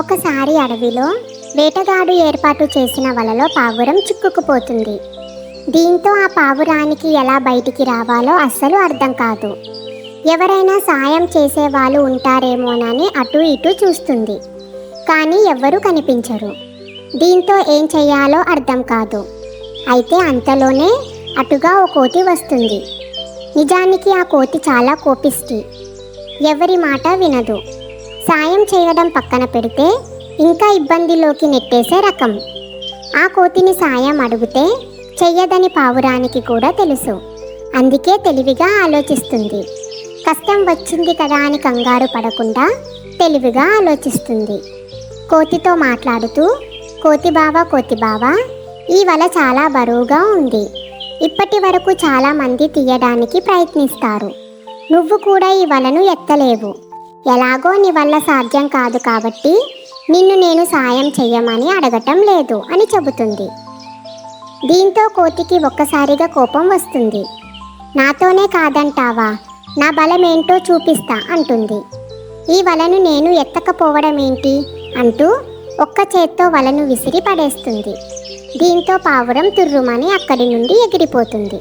ఒకసారి అడవిలో వేటగాడు ఏర్పాటు చేసిన వలలో పావురం చిక్కుకుపోతుంది. దీంతో ఆ పావురానికి ఎలా బయటికి రావాలో అస్సలు అర్థం కాదు. ఎవరైనా సాయం చేసే వాళ్ళు ఉంటారేమోనని అటు ఇటు చూస్తుంది. కానీ ఎవ్వరూ కనిపించరు. దీంతో ఏం చేయాలో అర్థం కాదు. అయితే అంతలోనే అటుగా ఓ కోతి వస్తుంది. నిజానికి ఆ కోతి చాలా కోపిష్టి. ఎవరి మాట వినదు. సాయం చేయడం పక్కన పెడితే ఇంకా ఇబ్బందిలోకి నెట్టేసే రకం. ఆ కోతిని సాయం అడిగితే చెయ్యదని పావురానికి కూడా తెలుసు. అందుకే తెలివిగా ఆలోచిస్తుంది. కష్టం వచ్చింది కదా అని కంగారు పడకుండా తెలివిగా ఆలోచిస్తుంది. కోతితో మాట్లాడుతూ కోతి బావ కోతి బావ ఈ వల చాలా బరువుగా ఉంది. ఇప్పటి వరకు చాలామంది తీయడానికి ప్రయత్నిస్తారు. నువ్వు కూడా ఈ వలను ఎత్తలేవు. ఎలాగో నీ వల్ల సాధ్యం కాదు కాబట్టి నిన్ను నేను సాయం చెయ్యమని అడగటం లేదు అని చెబుతుంది. దీంతో కోతికి ఒక్కసారిగా కోపం వస్తుంది. నాతోనే కాదంటావా? నా బలం ఏంటో చూపిస్తా అంటుంది. ఈ వలను నేను ఎత్తకపోవడం ఏంటి అంటూ ఒక్క చేత్తో వలను విసిరి పడేస్తుంది. దీంతో పావురం తుర్రుమని అక్కడి నుండి ఎగిరిపోతుంది.